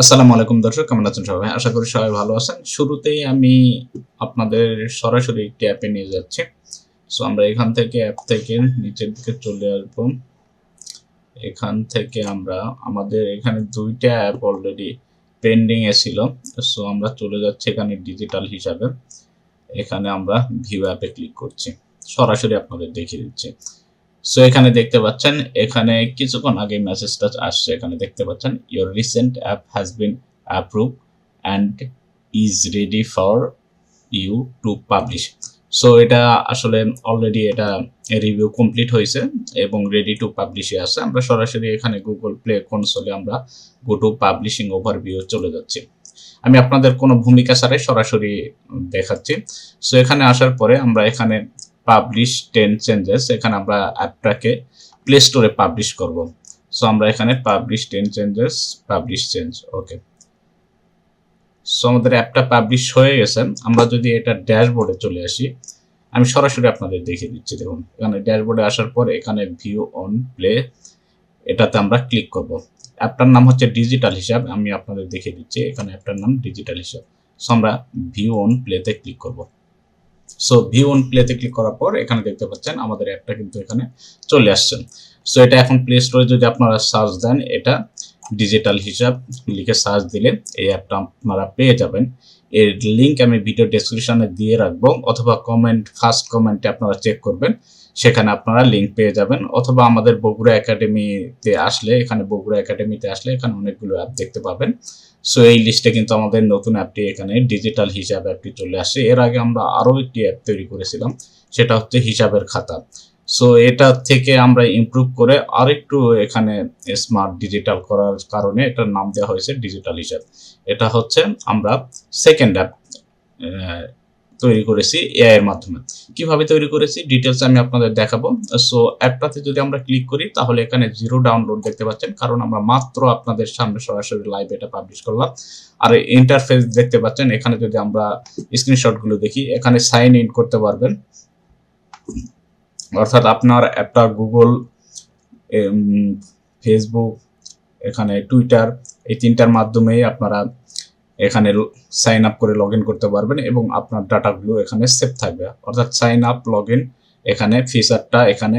আসসালামু আলাইকুম দর্শক, কেমন আছেন সবাই? আশা করি সবাই ভালো আছেন। শুরুতেই আমি আপনাদের সরাসরি একটি অ্যাপে নিয়ে যাচ্ছি। সো আমরা এখান থেকে অ্যাপ থেকে নিচের দিকে চলে আসব। এখান থেকে আমরা, আমাদের এখানে দুইটা অ্যাপ অলরেডি পেন্ডিং এ ছিল। সো আমরা চলে যাচ্ছি এখানে ডিজিটাল হিসাবে। এখানে আমরা ভিউ অ্যাপে ক্লিক করছি। সরাসরি আপনাদের দেখিয়ে দিচ্ছি। সো এখানে দেখতে পাচ্ছেন, এখানে কিছুক্ষণ আগে মেসেজটা আসছে। এখানে দেখতে পাচ্ছেন your recent app has been approve and is ready for you to publish so এটা আসলে অলরেডি এটা রিভিউ কমপ্লিট হয়েছে এবং রেডি টু পাবলিশে আছে। আমরা সরাসরি এখানে গুগল প্লে কনসোলে আমরা গো টু পাবলিশিং ওভারভিউ চলে যাচ্ছি। আমি আপনাদের কোনো ভূমিকা ছাড়াই সরাসরি দেখাচ্ছি। সো এখানে আসার পরে আমরা এখানে পাবলিশ টেন চেঞ্জেস এখানে আমরা অ্যাপটাকে প্লে স্টোরে পাবলিশ করব। সো আমরা এখানে publish ten changes publish change okay so আমাদের অ্যাপটা পাবলিশ হয়ে গেছে। আমরা যদি এটা ড্যাশবোর্ডে চলে আসি, আমি সরাসরি আপনাদের দেখিয়ে দিচ্ছি, দেখুন। এখানে ড্যাশবোর্ডে আসার পর এখানে ভিউ অন প্লে এটাতে আমরা ক্লিক করব। অ্যাপটার নাম হচ্ছে ডিজিটাল হিসাব, আমি আপনাদের দেখিয়ে দিচ্ছি, এখানে অ্যাপটার নাম ডিজিটাল হিসাব। সো আমরা ভিউ অন প্লেতে ক্লিক করব। সো ভিউ অন প্লেতে ক্লিক করার পর এখানে দেখতে পাচ্ছেন আমাদের অ্যাপটা কিন্তু এখানে চলে আসছে। সো এটা এখন প্লে স্টোরে যদি আপনারা সার্চ দেন, এটা ডিজিটাল হিসাব লিখে সার্চ দিলে এই অ্যাপটা আপনারা পেয়ে যাবেন। এর লিঙ্ক আমি ভিডিও ডেসক্রিপশনে দিয়ে রাখব, অথবা কমেন্ট ফার্স্ট কমেন্টে আপনারা চেক করবেন, সেখানে আপনারা লিঙ্ক পেয়ে যাবেন। অথবা আমাদের বগুড়া একাডেমিতে আসলে, এখানে বগুড়া একাডেমিতে আসলে এখানে অনেকগুলো অ্যাপ দেখতে পাবেন। সো এই লিস্টে কিন্তু আমাদের নতুন অ্যাপটি এখানে ডিজিটাল হিসাব অ্যাপটি চলে আসে। এর আগে আমরা আরও একটি অ্যাপ তৈরি করেছিলাম, সেটা হচ্ছে হিসাবের খাতা। সো এটা থেকে আমরা ইমপ্রুভ করে আরেকটু এখানে স্মার্ট ডিজিটাল করার কারণে এটার নাম দেওয়া হয়েছে ডিজিটাল হিসাব। এটা হচ্ছে আমরা সেকেন্ড অ্যাপ তৈরি করেছি এআই এর মাধ্যমে। কীভাবে তৈরি করেছি? ডিটেলস আমি আপনাদের দেখাবো। সো অ্যাপটাতে যদি আমরা ক্লিক করি, তাহলে এখানে জিরো ডাউনলোড দেখতে পাচ্ছেন। কারণ আমরা মাত্র আপনাদের সামনে সরাসরি লাইভ এটা পাবলিশ করলাম। আর ইন্টারফেস দেখতে পাচ্ছেন, এখানে যদি আমরা স্ক্রিনশটগুলো দেখি, এখানে সাইন ইন করতে পারবেন। অর্থাৎ আপনার অ্যাপটা গুগল ফেসবুক এখানে টুইটার এই তিনটার মাধ্যমেই আপনারা এখানে সাইন আপ করে লগ করতে পারবেন এবং আপনার ডাটাগুলো এখানে সেভ থাকবে। অর্থাৎ সাইন আপ লগ এখানে ফিচারটা এখানে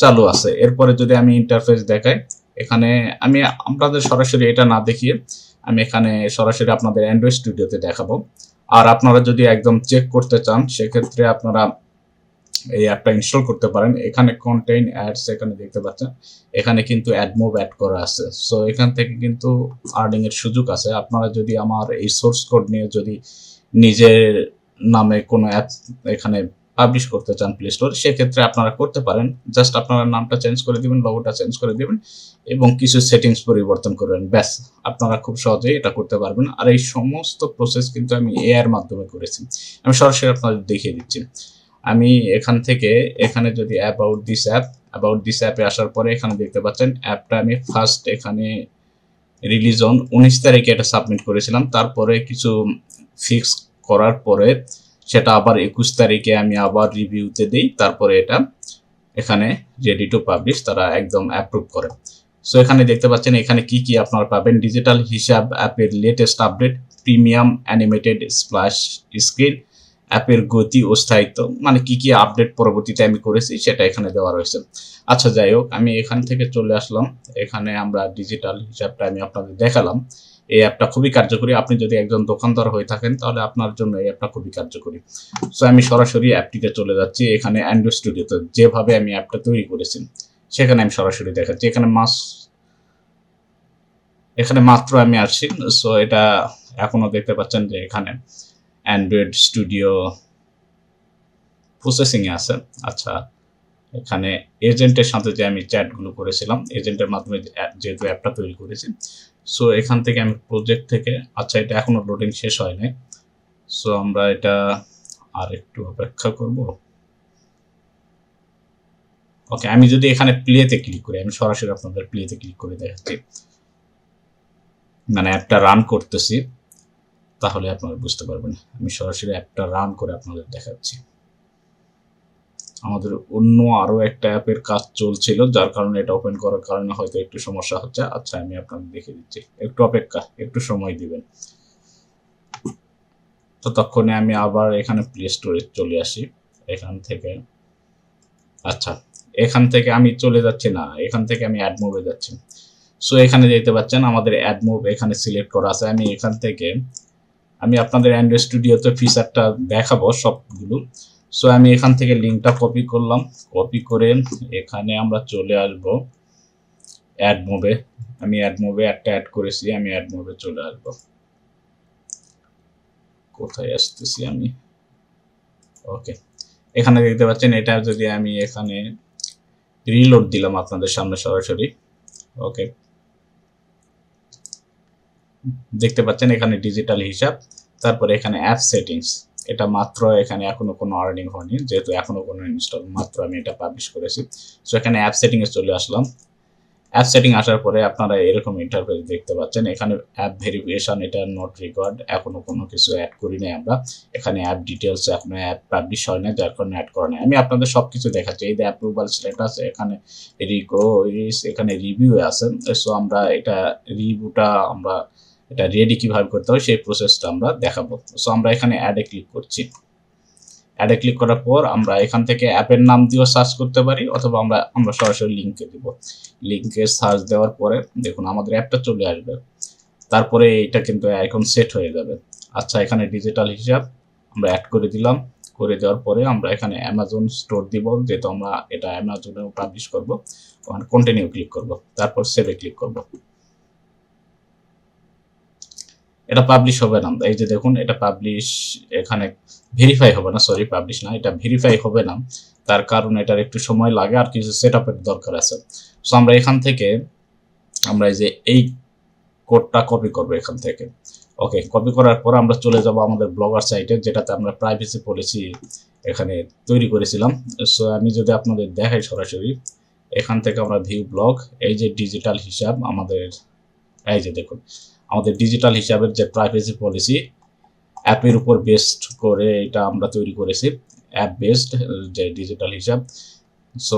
চালু আছে। এরপরে যদি আমি ইন্টারফেস দেখাই, এখানে আমি আপনাদের সরাসরি এটা না দেখিয়ে আমি এখানে সরাসরি আপনাদের অ্যান্ড্রয়েড স্টুডিওতে দেখাবো। আর আপনারা যদি একদম চেক করতে চান, সেক্ষেত্রে আপনারা এই অ্যাপটা ইনস্টল করতে পারেন। এখানে কন্টেইন অ্যাডস এখানে দেখতে পাচ্ছেন। এখানে কিন্তু অ্যাডমোভ অ্যাড করা আছে। সো এখান থেকে কিন্তু আর্নিং এর সুযোগ আছে। আপনারা যদি আমার এই সোর্স কোড নিয়ে যদি নিজের নামে কোনো অ্যাপ এখানে পাবলিশ করতে চান প্লে স্টোর সেক্ষেত্রে আপনারা করতে পারেন। জাস্ট আপনারা নামটা চেঞ্জ করে দিবেন লোগোটা চেঞ্জ করে দিবেন এবং কিছু সেটিংস পরিবর্তন করবেন ব্যাস, আপনারা খুব সহজেই এটা করতে পারবেন। আর এই সমস্ত প্রসেস কিন্তু আমি এ এর মাধ্যমে করেছি। আমি সরাসরি আপনাদের দেখিয়ে দিচ্ছি। আমি এখান থেকে এখানে যদি about this app about this অ্যাপে আসার পরে এখানে দেখতে পাচ্ছেন অ্যাপটা আমি ফার্স্ট এখানে রিলিজ অন উনিশ তারিখে এটা সাবমিট করেছিলাম। তারপরে কিছু ফিক্স করার পরে সেটা আবার একুশ তারিখে আমি আবার রিভিউতে দিই, তারপরে এটা এখানে রেডি টু পাবলিশ তারা একদম অ্যাপ্রুভ করে। সো এখানে দেখতে পাচ্ছেন এখানে কি কি আপনারা পাবেন? ডিজিটাল হিসাব অ্যাপের latest update premium animated splash screen অ্যাপের গতি ও স্থায়িত্ব মানে কি কি আপডেট পরবর্তীতে আমি করেছি সেটা এখানে দেওয়া রয়েছে। আচ্ছা যাই হোক, আমি এখান থেকে চলে আসলাম। এখানে আমরা ডিজিটাল হিসাবটা আমি আপনাদের দেখালাম। এই অ্যাপটা খুবই কার্যকরী। আপনি যদি একজন দোকানদার হয়ে থাকেন, তাহলে আপনার জন্য এই অ্যাপটা খুবই কার্যকরী। সো আমি সরাসরি অ্যাপটিতে চলে যাচ্ছি। এখানে অ্যান্ড্রয়েড স্টুডিওতে যেভাবে আমি অ্যাপটা তৈরি করেছি, সেখানে আমি সরাসরি দেখাচ্ছি। এখানে মাস, এখানে মাত্র আমি আসছি। সো এটা এখনও দেখতে পাচ্ছেন যে এখানে অ্যান্ড্রয়েড স্টুডিও প্রসেসিংয়ে আছে। আচ্ছা এখানে এজেন্টের সাথে যে আমি চ্যাটগুলো করেছিলাম এজেন্টের মাধ্যমে যেহেতু অ্যাপটা তৈরি করেছি। সো এখান থেকে আমি প্রজেক্ট থেকে আচ্ছা এটা এখনও লোডিং শেষ হয় নাই সো আমরা এটা আর একটু অপেক্ষা করব। ওকে আমি যদি এখানে প্লেতে ক্লিক করি, আমি সরাসরি আপনাদের প্লেতে ক্লিক করে দেখাচ্ছি। মানে অ্যাপটা রান করতেছি। তাহলে আপনারা বুঝতে পারবেন। আমি সরাসরি অ্যাপটা রান করে আপনাদের দেখাচ্ছি। আমাদের অন্য আরও একটা অ্যাপের কাজ চলছিল, যার কারণে এটা ওপেন করার কারণে হয়তো একটু সমস্যা হচ্ছে। আচ্ছা আমি আপনাদের দেখে দিচ্ছি। একটু অপেক্ষা, একটু সময় দিবেন। ততক্ষণে আমি আবার এখানে প্লে স্টোরে চলে আসি। এখান থেকে আচ্ছা এখান থেকে আমি চলে যাচ্ছি না, এখান থেকে আমি অ্যাড মুভে যাচ্ছি। সো এখানে দেখতে পাচ্ছেন আমাদের অ্যাড মুভ এখানে সিলেক্ট করা আছে। আমি এখান থেকে আমি আপনাদের অ্যান্ড্রয়েড স্টুডিওতে ফিচারটা দেখাবো সবগুলো। সো আমি এখান থেকে লিঙ্কটা কপি করলাম। কপি করে এখানে আমরা চলে আসব অ্যাড মুভে আমি অ্যাড মুভে একটা অ্যাড করেছি, আমি অ্যাড মুভে চলে আসব। কোথায় আসতেছি আমি? ওকে এখানে দেখতে পাচ্ছেন, এটা যদি আমি এখানে রিলোড দিলাম আপনাদের সামনে সরাসরি। ওকে দেখতে পাচ্ছেন এখানে ডিজিটাল হিসাব, তারপরে এখানে অ্যাপ সেটিংস এটা মাত্র এখানে এখনও কোনো আর্নিং হয়নি, যেহেতু এখনও কোনো ইনস্টল মাত্র আমি এটা পাবলিশ করেছি। সো এখানে অ্যাপ সেটিং এ চলে আসলাম। অ্যাপ সেটিং আসার পরে আপনারা এরকম ইন্টারফেস দেখতে পাচ্ছেন। এখানে অ্যাপ ভেরিফিকেশন এটা নট রেকর্ড এখনও কোনো কিছু অ্যাড করি নাই আমরা। এখানে অ্যাপ ডিটেলস এখনও অ্যাপ পাবলিশ হয় না যার কারণে অ্যাড করা নাই। আমি আপনাদের সব কিছু দেখাচ্ছি। এই যে অ্যাপ্রুভাল স্ট্যাটাস এখানে রিকো এখানে রিভিউ আছে। সো আমরা এটা রিভিউটা আমরা এটা রেডি কীভাবে করতে হয়, সেই প্রসেসটা আমরা দেখাবো। সো আমরা এখানে অ্যাডে ক্লিক করছি। অ্যাডে ক্লিক করার পর আমরা এখান থেকে অ্যাপের নাম দিয়েও সার্চ করতে পারি, অথবা আমরা আমরা সরাসরি লিঙ্কে দিব। লিঙ্কে সার্চ দেওয়ার পরে দেখুন আমাদের অ্যাপটা চলে আসবে। তারপরে এটা কিন্তু এখন সেট হয়ে যাবে। আচ্ছা এখানে ডিজিটাল হিসাব আমরা অ্যাড করে দিলাম। করে দেওয়ার পরে আমরা এখানে অ্যামাজন স্টোর দিব, যেহেতু আমরা এটা অ্যামাজনে পাবলিশ করব। কন্টিনিউ ক্লিক করব। তারপর সেভে ক্লিক করব। এটা পাবলিশ হবে না। এই যে দেখুন, এটা পাবলিশ এখানে ভেরিফাই হবে না সরি পাবলিশ না, এটা ভেরিফাই হবে না। তার কারণ এটার একটু সময় লাগে আর কিছু সেট দরকার আছে। সো আমরা এখান থেকে, আমরা এই যে এই কোডটা কপি করব এখান থেকে। ওকে কপি করার পর আমরা চলে যাব আমাদের ব্লগার সাইটে যেটাতে আমরা প্রাইভেসি পলিসি এখানে তৈরি করেছিলাম। সো আমি যদি আপনাদের দেখাই সরাসরি, এখান থেকে আমরা ভিউ ব্লগ এই যে ডিজিটাল হিসাব আমাদের, এই যে দেখুন আমাদের ডিজিটাল হিসাবের যে প্রাইভেসি পলিসি অ্যাপের উপর বেসড করে এটা আমরা তৈরি করেছি অ্যাপ বেসড যে ডিজিটাল হিসাব। সো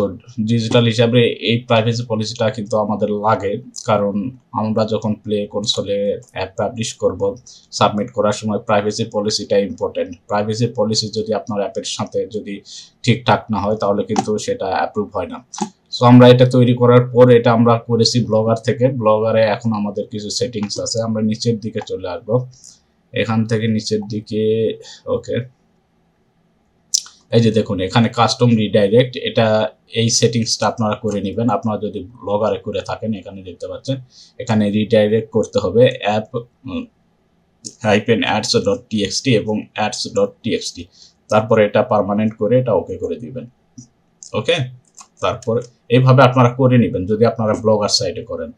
ডিজিটাল হিসাবে এই প্রাইভেসি পলিসিটা কিন্তু আমাদের লাগে, কারণ আমরা যখন প্লে কনসোলে অ্যাপ পাবলিশ করব সাবমিট করার সময় প্রাইভেসি পলিসিটা ইম্পর্টেন্ট প্রাইভেসি পলিসি যদি আপনার অ্যাপের সাথে যদি ঠিকঠাক না হয়, তাহলে কিন্তু সেটা অ্যাপ্রুভ হয় না। সো আমরা এটা তৈরি করার পর এটা আমরা করেছি ব্লগার থেকে। ব্লগারে এখন আমাদের কিছু সেটিংস আছে। আমরা নিচের দিকে চলে আসব। এখান থেকে নিচের দিকে, ওকে। এই যে দেখুন, এখানে কাস্টম রিডাইরেক্ট এটা এই সেটিংসটা আপনারা করে নেবেন। আপনারা যদি ব্লগারে করে থাকেন, এখানে দেখতে পাচ্ছেন, এখানে রিডাইরেক্ট করতে হবে app hyphen ads dot TXT এবং অ্যাডস ডট টিএক্সটি তারপরে এটা পারমানেন্ট করে এটা ওকে করে দিবেন। ওকে? তারপর এইভাবে আপনারা করে নেবেন, যদি আপনারা ব্লগার সাইটে করেন।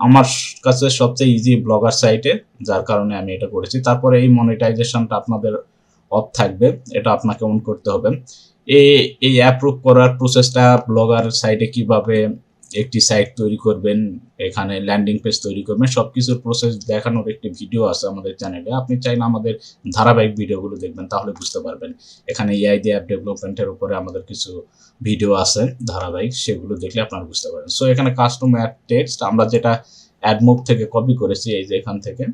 আমার কাছে সবচেয়ে ইজি ব্লগার সাইটে, যার কারণে আমি এটা করেছি। তারপরে এই মনিটাইজেশনটা আপনাদের অফ থাকবে, এটা আপনাকে অন করতে হবে। এই এই অ্যাপ্রুভ করার প্রসেসটা ব্লগার সাইটে কীভাবে একটি সাইট তৈরি করবেন, এখানে ল্যান্ডিং পেজ তৈরি করবেন সব কিছুর প্রসেস দেখানোর একটি ভিডিও আছে আমাদের চ্যানেলে আপনি চাইলে আমাদের ধারাবাহিক ভিডিওগুলো দেখবেন, তাহলে বুঝতে পারবেন। এখানে এআই দিয়ে অ্যাপ ডেভেলপমেন্টের উপরে আমাদের কিছু ভিডিও আছে ধারাবাহিক, সেগুলো দেখলে আপনারা বুঝতে পারেন সো এখানে কাস্টম অ্যাড টেক্সট আমরা যেটা অ্যাডমুভ থেকে কপি করেছি, এই যে এখান থেকে,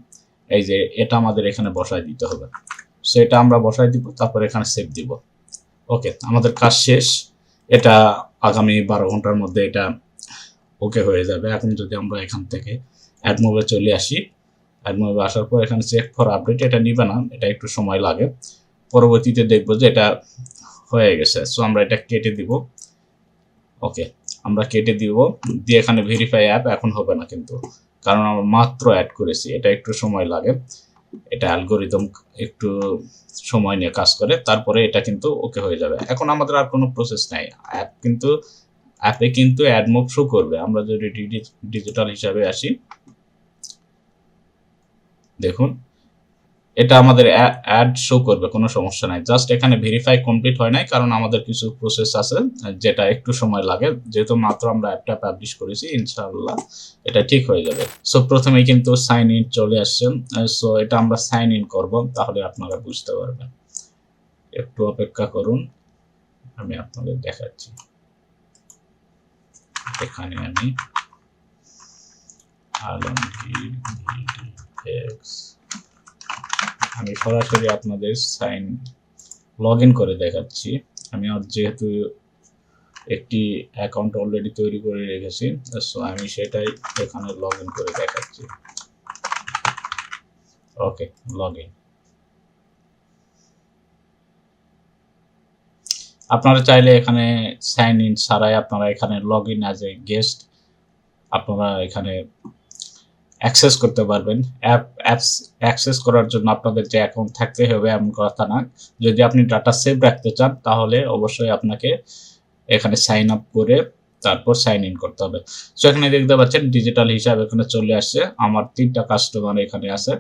এই যে এটা আমাদের এখানে বসায় দিতে হবে। সো এটা আমরা বসায় দিব, তারপর এখানে সেভ দিব। ওকে আমাদের কাজ শেষ। এটা আগামী বারো ঘণ্টার মধ্যে এটা ওকে হয়ে যাবে। এখন যদি আমরা এখান থেকে অ্যাড মুভে চলে আসি অ্যাড মুভে আসার পর এখানে চেক ফর আপডেট এটা নিবে না, এটা একটু সময় লাগে। পরবর্তীতে দেখব যে এটা হয়ে গেছে। সো আমরা এটা কেটে দিব। ওকে, আমরা কেটে দিব। দিয়ে এখানে ভেরিফাই অ্যাপ এখন হবে না কিন্তু, কারণ আমরা মাত্র অ্যাড করেছি। এটা একটু সময় লাগে। এটা অ্যালগোরিদম একটু সময় নিয়ে কাজ করে, তারপরে এটা কিন্তু ওকে হয়ে যাবে। এখন আমাদের আর কোনো প্রসেস নাই। অ্যাপ কিন্তু অ্যাপে কিন্তু অ্যাড মুভ শো করবে। আমরা যদি ডিজিটাল হিসাবে আসি, দেখুন, এটা আমাদের অ্যাড শো করবে, কোনো সমস্যা নাই। জাস্ট এখানে ভেরিফাই কমপ্লিট হয় নাই, কারণ আমাদের কিছু প্রসেস আছে, যেটা একটু সময় লাগে। যেহেতু মাত্র আমরা অ্যাপটা পাবলিশ করেছি, ইনশাআল্লাহ এটা ঠিক হয়ে যাবে। সো প্রথমে কিন্তু সাইন ইন চলে আসছে। সো এটা আমরা সাইন ইন করব, তাহলে আপনারা বুঝতে পারবেন। একটু অপেক্ষা করুন, আমি আপনাদের দেখাচ্ছি। এখানে আমি আমি সরাসরি আপনাদের সাইন লগ ইন করে দেখাচ্ছি। আমি যেহেতু একটি অ্যাকাউন্ট অলরেডি তৈরি করে রেখেছি, সো আমি সেটাই এখানে লগ ইন করে দেখাচ্ছি। ওকে লগ ইন আপনারা চাইলে এখানে সাইন ইন ছাড়াই আপনারা এখানে log in as a guest আপনারা এখানে অ্যাক্সেস করতে পারবেন। অ্যাপ অ্যাপস অ্যাক্সেস করার জন্য আপনাদের যে অ্যাকাউন্ট থাকতে হবে এমন কথা না। যদি আপনি ডাটা সেভ রাখতে চান, তাহলে অবশ্যই আপনাকে এখানে সাইন আপ করে তারপর সাইন ইন করতে হবে। সো এখানে দেখতে পাচ্ছেন ডিজিটাল হিসাব এখানে চলে আসছে। আমার তিনটা কাস্টমার এখানে আছে।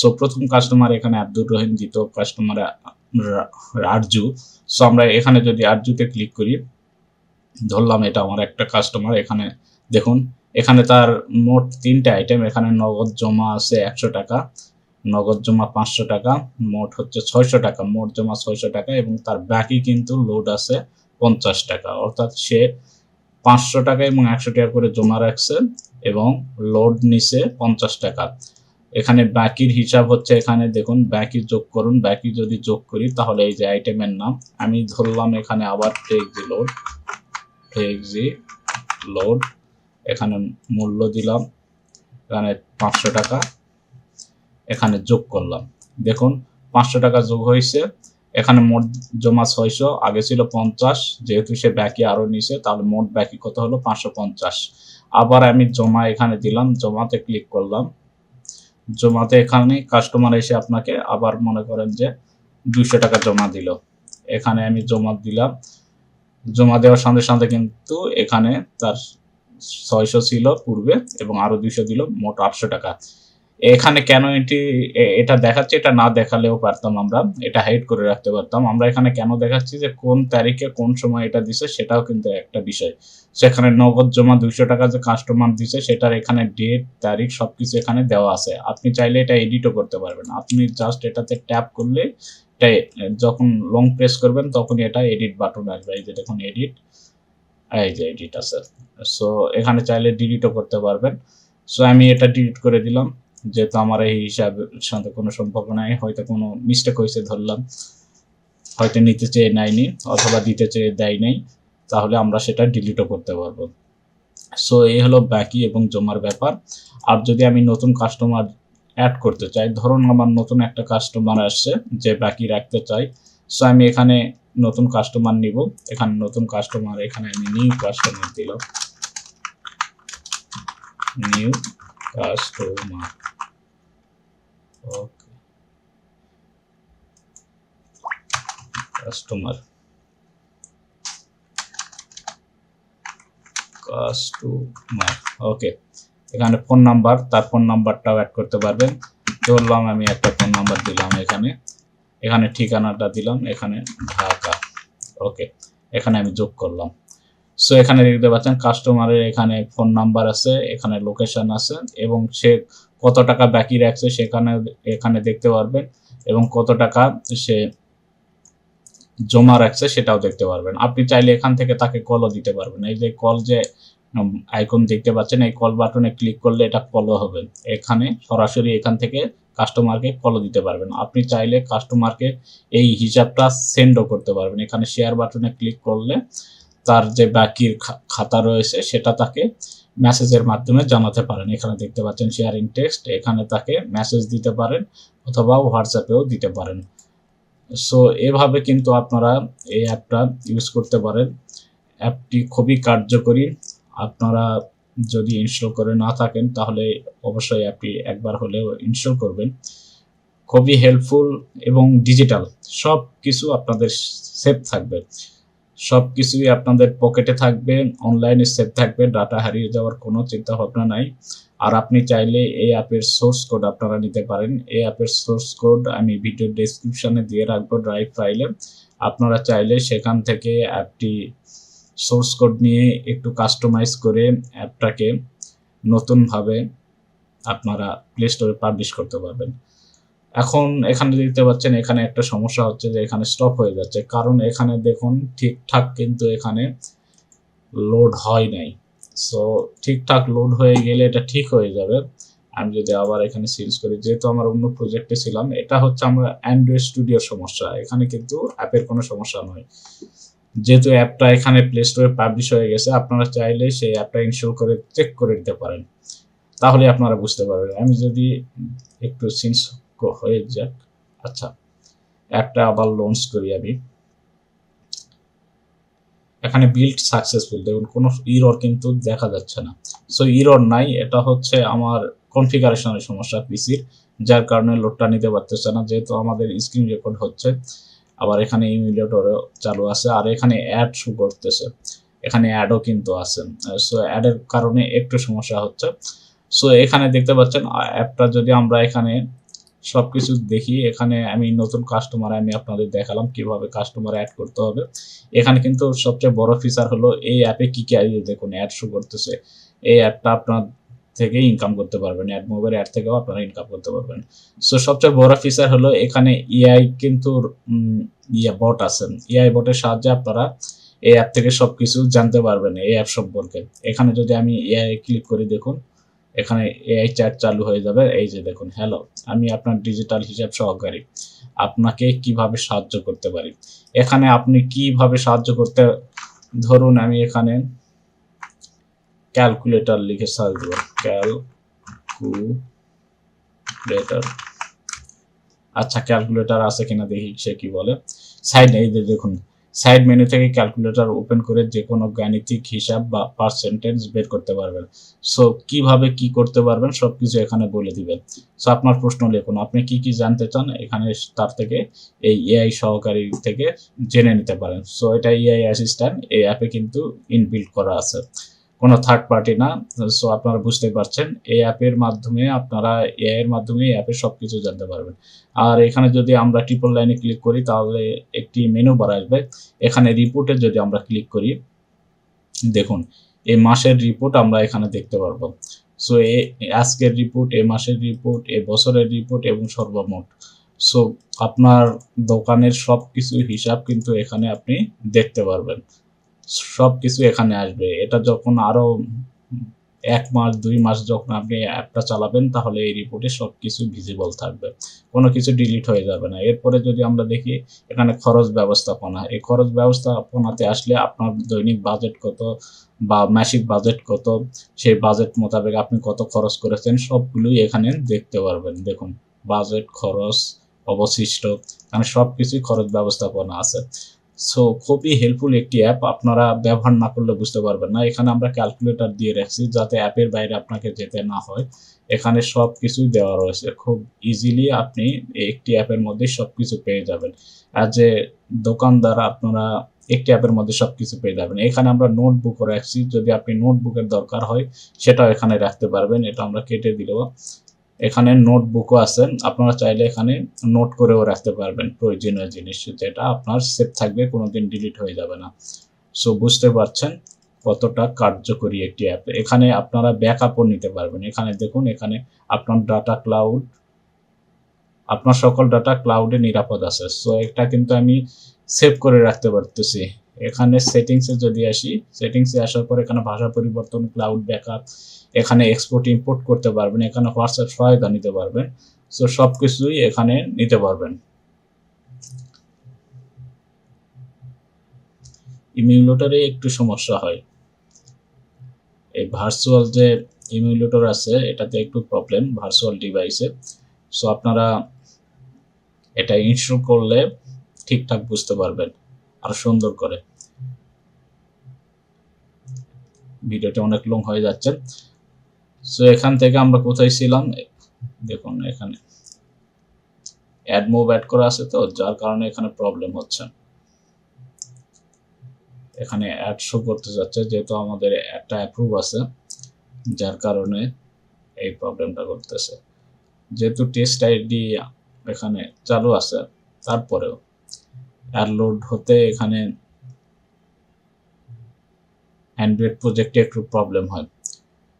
সো প্রথম কাস্টমার এখানে আব্দুর রহিম, দ্বিতীয় কাস্টমার আরজু। সো আমরা এখানে যদি আরজুতে ক্লিক করি, ধরলাম এটা আমার একটা কাস্টমার এখানে দেখুন, এখানে তার মোট তিনটে আইটেম এখানে নগদ জমা আছে একশো টাকা, নগদ জমা পাঁচশো টাকা, মোট হচ্ছে ছয়শো টাকা, মোট জমা ছয়শো টাকা এবং তার বাকি কিন্তু লোড আছে পঞ্চাশ টাকা। অর্থাৎ সে পাঁচশো টাকা এবং একশো টাকা করে জমা রাখছে এবং লোড নিছে পঞ্চাশ টাকা। এখানে বাকির হিসাব হচ্ছে এখানে দেখুন, বাকি যোগ করুন, বাকি যদি যোগ করি, তাহলে এই যে আইটেমের নাম, আমি ধরলাম এখানে আবার টেক্সি লোড টেক্সি লোড এখানে মূল্য দিলাম, এখানে পাঁচশো টাকা, এখানে যোগ করলাম। দেখুন, পাঁচশো টাকা যোগ হয়েছে, এখানে মোট জমা ছয়শো, আগে ছিল পঞ্চাশ, যেহেতু সে ব্যাকি আরও নিছে, তাহলে মোট ব্যাকি কত হলো? পাঁচশো পঞ্চাশ। আবার আমি জমা এখানে দিলাম, জমাতে ক্লিক করলাম। জমাতে এখানে কাস্টমার এসে আপনাকে আবার মনে করেন যে দুইশো টাকা জমা দিল। এখানে আমি জমা দিলাম। জমা দেওয়ার সাথে সাথে কিন্তু এখানে তার ছয়শো ছিল পূর্বে এবং আরও দুইশো দিল, মোট আটশো টাকা। এখানে কেন এটি এটা দেখাচ্ছে, এটা না দেখালেও পারতাম আমরা। এটা হাইড করে রাখতে পারতাম। আমরা এখানে কেন দেখাচ্ছি যে কোন তারিখে কোন সময় এটা দিছে, সেটাও কিন্তু একটা বিষয়। সেখানে নগদ জমা দুইশো টাকা যে কাস্টমার দিছে, সেটার এখানে ডেট তারিখ সবকিছু এখানে দেওয়া আছে। আপনি চাইলে এটা এডিটও করতে পারবেন। আপনি জাস্ট এটাতে ট্যাপ করলে এটা, যখন লং প্রেস করবেন তখন এটা এডিট বাটন আসবে। এই যে দেখুন এডিট এই যে এডিট আছে। সো এখানে চাইলে ডিলিটও করতে পারবেন। সো আমি এটা ডিলিট করে দিলাম। যেহেতু আমার এই হিসাবের সাথে কোনো সম্পর্ক নাই, হয়তো কোনো মিস্টেক হয়েছে ধরলাম। হয়তো নিতে চেয়ে নেয়নি অথবা দিতে চেয়ে দেয় নাই, তাহলে আমরা সেটা ডিলিটও করতে পারব। সো এই হলো বাকি এবং জমার ব্যাপার। আর যদি আমি নতুন কাস্টমার অ্যাড করতে চাই, ধরুন আমার নতুন একটা কাস্টমার আসছে যে বাকি রাখতে চাই সো আমি এখানে নতুন কাস্টমার নিব, এখানে নতুন কাস্টমার এখানে আমি নিউ কাস্টমার দিলাম। New customer okay customer customer okay এখানে ফোন নাম্বার তার ফোন নাম্বারটাও অ্যাড করতে পারবেন। ধরলাম আমি একটা ফোন নাম্বার দিলাম এখানে। এখানে ঠিকানাটা দিলাম, এখানে ঢাকা। ওকে এখানে আমি যোগ করলাম। সো এখানে দেখতে পাচ্ছেন কাস্টমারের এখানে ফোন নাম্বার আছে, এখানে লোকেশন আছে এবং সে কত টাকা বাকি রাখছে সেখানে, এখানে দেখতে পারবেন এবং কত টাকা সে জমা রাখছে সেটাও দেখতে পারবেন। আপনি চাইলে এখান থেকে তাকে কলও দিতে পারবেন। এই যে কল যে আইকন দেখতে পাচ্ছেন, এই কল বাটনে ক্লিক করলে এটা কলও হবে। এখানে সরাসরি এখান থেকে কাস্টমারকে কলও দিতে পারবেন। আপনি চাইলে কাস্টমারকে এই হিসাবটা সেন্ডও করতে পারবেন। এখানে শেয়ার বাটনে ক্লিক করলে তার যে বাকির খাতা রয়েছে সেটা তাকে মেসেজের মাধ্যমে জানাতে পারেন। এখানে দেখতে পাচ্ছেন শেয়ারিং টেক্সট এখানে তাকে মেসেজ দিতে পারেন অথবা হোয়াটসঅ্যাপেও দিতে পারেন। সো এভাবে কিন্তু আপনারা এই অ্যাপটা ইউজ করতে পারেন। অ্যাপটি খুবই কার্যকরী। আপনারা যদি ইনস্টল করে না থাকেন, তাহলে অবশ্যই অ্যাপটি একবার হলেও ইনস্টল করবেন। খুবই হেল্পফুল এবং ডিজিটাল সব কিছু আপনাদের সেভ থাকবে। সব কিছুই আপনাদের পকেটে থাকবে অনলাইনে সেভ থাকবে ডাটা হারিয়ে যাওয়ার কোনো চিন্তা ভাবনা নাই। আর আপনি চাইলে এই অ্যাপের সোর্স কোড আপনারা নিতে পারেন। এই অ্যাপের সোর্স কোড আমি ভিডিও ডেসক্রিপশনে দিয়ে রাখব ড্রাইভ ফাইলে আপনারা চাইলে সেখান থেকে অ্যাপটি সোর্স কোড নিয়ে একটু কাস্টমাইজ করে অ্যাপটাকে নতুনভাবে আপনারা প্লে স্টোরে পাবলিশ করতে পারবেন। এখন এখানে দেখতে পাচ্ছেন, এখানে একটা সমস্যা হচ্ছে যে এখানে স্টপ হয়ে যাচ্ছে। কারণ এখানে দেখুন, ঠিকঠাক কিন্তু এখানে লোড হয় নাই। সো ঠিকঠাক লোড হয়ে গেলে এটা ঠিক হয়ে যাবে। আমি যদি আবার এখানে সিরিজ করি, যেহেতু আমার অন্য প্রজেক্টে ছিলাম, এটা হচ্ছে আমার অ্যান্ড্রয়েড স্টুডিওর সমস্যা। এখানে কিন্তু অ্যাপের কোনো সমস্যা নয়। যেহেতু অ্যাপটা এখানে প্লে স্টোরে পাবলিশ হয়ে গেছে, আপনারা চাইলে সেই অ্যাপটা ইনস্টল করে চেক করে দিতে পারেন। তাহলে আপনারা বুঝতে পারবেন। আমি যদি একটু সিন্স হয়ে যাক। আচ্ছা অ্যাপটা আবার লঞ্চ করি আমি। এখানে বিল্ড সাকসেসফুল দেখুন, কোনো ইরর কিন্তু দেখা যাচ্ছে না। সো ইরর নাই, এটা হচ্ছে আমার কনফিগারেশনের সমস্যা পিসির যার কারণে লোডটা নিতে পারতেছে না, যেহেতু আমাদের স্ক্রিন রেকর্ড হচ্ছে। আবার এখানে ইমিডিয়েটরও চালু আছে, আর এখানে অ্যাড শু করতেছে। এখানে অ্যাডও কিন্তু আছে। সো অ্যাডের কারণে একটু সমস্যা হচ্ছে। সো এখানে দেখতে পাচ্ছেন অ্যাপটা যদি আমরা এখানে সব কিছু দেখি এখানে আমি নতুন কাস্টমার আমি আপনাদের দেখালাম কীভাবে কাস্টমার অ্যাড করতে হবে। এখানে কিন্তু সবচেয়ে বড় ফিচার হলো এই অ্যাপে কি কি দেখুন অ্যাড শো করতেছে। এই অ্যাপটা আপনার থেকে ইনকাম করতে পারবেন অ্যাড মোবাইল অ্যাড থেকেও আপনারা ইনকাম করতে পারবেন। সো সবচেয়ে বড় ফিচার হলো এখানে এআই কিন্তু ইয়া বট আছে। এআই বটের সাহায্যে আপনারা এই অ্যাপ থেকে সব কিছু জানতে পারবেন, এই অ্যাপ সম্পর্কে। এখানে যদি আমি এআই ক্লিক করি দেখুন এখানে এআই চ্যাট চালু হয়ে যাবে। এই যে দেখুন হ্যালো আমি আপনার ডিজিটাল হিসাব সহকারী। আপনাকে কীভাবে সাহায্য করতে পারি? এখানে আপনি কীভাবে সাহায্য করতে, ধরুন আমি এখানে ক্যালকুলেটর লিখে সার্চ দেব। ক্যালকুলেটর আচ্ছা ক্যালকুলেটর আছে কিনা দেখি সে কি বলে। সাইড এই দেখুন সাইড মেনু থেকে ক্যালকুলেটর ওপেন করে যে কোনো গাণিতিক হিসাব বা পার্সেন্টেজ বের করতে পারবেন। সো কীভাবে কি করতে পারবেন সব কিছু এখানে বলে দিবেন। সো আপনার প্রশ্ন লিখুন। আপনি কি কি জানতে চান এখানে তার থেকে এই এআই সহকারী থেকে জেনে নিতে পারেন। সো এটা এআই অ্যাসিস্ট্যান্ট এই অ্যাপে কিন্তু ইনবিল্ড করা আছে। কোনো থার্ড পার্টি না সো আপনারা বুঝতে পারছেন, এই অ্যাপের মাধ্যমে আপনারা এআই এর মাধ্যমে এই অ্যাপের সব কিছু জানতে পারবেন। আর এখানে যদি আমরা ট্রিপল লাইনে ক্লিক করি, তাহলে একটি মেনু বার আসবে। এখানে রিপোর্টে যদি আমরা ক্লিক করি, দেখুন, এই মাসের রিপোর্ট আমরা এখানে দেখতে পারব। সো এ, আজকের রিপোর্ট এ মাসের রিপোর্ট এ বছরের রিপোর্ট এবং সর্বমোট। সো আপনার দোকানের সব কিছু হিসাব কিন্তু এখানে আপনি দেখতে পারবেন। সব কিছু এখানে আসবে। এটা যখন আরও এক মাস, দুই মাস যখন আপনি অ্যাপটা চালাবেন, তাহলে এই রিপোর্টে সব কিছু ভিজিবল থাকবে। কোনো কিছু ডিলিট হয়ে যাবে না। এরপরে যদি আমরা দেখি, এখানে খরচ ব্যবস্থাপনা। এই খরচ ব্যবস্থাপনাতে আসলে আপনার দৈনিক বাজেট কত বা মাসিক বাজেট কত, সেই বাজেট মোতাবেক আপনি কত খরচ করেছেন, সবগুলোই এখানে দেখতে পারবেন। দেখুন বাজেট খরচ, অবশিষ্ট এখানে সব কিছুই খরচ ব্যবস্থাপনা আছে। সো খুবই হেল্পফুল একটি অ্যাপ আপনারা ব্যবহার না করলে বুঝতে পারবেন না। এখানে আমরা ক্যালকুলেটর দিয়ে রাখছি যাতে অ্যাপের বাইরে আপনাকে যেতে না হয়। এখানে সব কিছুই দেওয়া রয়েছে। খুব ইজিলি আপনি একটি অ্যাপের মধ্যে সব কিছু পেয়ে যাবেন। আর যে দোকানদার আপনারা একটি অ্যাপের মধ্যে সব কিছু পেয়ে যাবেন। এখানে আমরা নোটবুক রাখছি। যদি আপনি নোটবুকের দরকার হয়, সেটাও এখানে রাখতে পারবেন। এটা আমরা কেটে দিলেও এখানে নোটবুকও আছে। আপনারা চাইলে এখানে নোট করেও রাখতে পারবেন। প্রয়োজনীয় জিনিস যেটা আপনার সেভ থাকবে, কোনোদিন ডিলিট হয়ে যাবে না। সো বুঝতে পারছেন কতটা কার্যকরী একটি অ্যাপ এখানে আপনারা ব্যাকআপও নিতে পারবেন। এখানে দেখুন, এখানে আপনার ডাটা ক্লাউড আপনার সকল ডাটা ক্লাউডে নিরাপদ আছে। সো এটা কিন্তু আমি সেভ করে রাখতে পারতেছি। এখানে সেটিংসে যদি আসি সেটিংসে আসার পর এখানে ভাষা পরিবর্তন ক্লাউড ব্যাকআপ এখানে এক্সপোর্ট ইম্পোর্ট করতে পারবেন, এখানে হোয়াটসঅ্যাপ সহায়তা নিতে পারবেন। সো সব কিছুই এখানে নিতে পারবেন। ইমিউলেটরে একটু সমস্যা হয়। এই ভার্চুয়াল যে ইমিউলেটর আছে, এটাতে একটু প্রবলেম ভার্চুয়াল ডিভাইসে সো আপনারা এটা ইনস্টল করলে ঠিকঠাক বুঝতে পারবেন। আরও সুন্দর করে। ভিডিওটা অনেক লং হয়ে যাচ্ছে। সো এখান থেকে আমরা কোথায় ছিলাম? দেখুন এখানে। অ্যাড মুভ অ্যাড করা আছে তো, যার কারণে এখানে প্রবলেম হচ্ছে। এখানে অ্যাড শো করতে যাচ্ছে, যেহেতু আমাদের একটা অ্যাপ্রুভ আছে, যার কারণে এই প্রবলেমটা করতেছে যেহেতু টেস্ট আইডি এখানে চালু আছে, তারপরেও অ্যাড লোড হতে এখানে অ্যান্ড্রয়েড প্রজেক্টে একটু প্রবলেম হয়।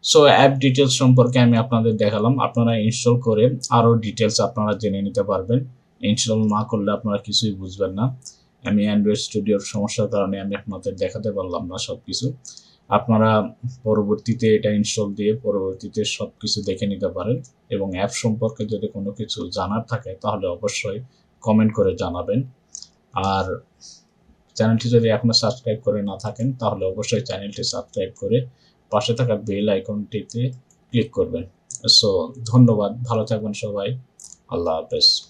সো অ্যাপ ডিটেলস সম্পর্কে আমি আপনাদের দেখালাম। আপনারা ইনস্টল করে আরও ডিটেলস আপনারা জেনে নিতে পারবেন। ইনস্টল না করলে আপনারা কিছুই বুঝবেন না। আমি অ্যান্ড্রয়েড স্টুডিওর সমস্যার কারণে আমি আপনাদের দেখাতে পারলাম না সব কিছু আপনারা পরবর্তীতে এটা ইনস্টল দিয়ে পরবর্তীতে সব কিছু দেখে নিতে পারেন এবং অ্যাপ সম্পর্কে যদি কোনো কিছু জানার থাকে, তাহলে অবশ্যই কমেন্ট করে জানাবেন। আর চ্যানেলটি যদি এখনও সাবস্ক্রাইব করে না থাকেন, তাহলে অবশ্যই চ্যানেলটি সাবস্ক্রাইব করে পাশে থাকা বেল আইকনটিতে ক্লিক করবেন। সো ধন্যবাদ, ভালো থাকবেন সবাই। আল্লাহ হাফেজ।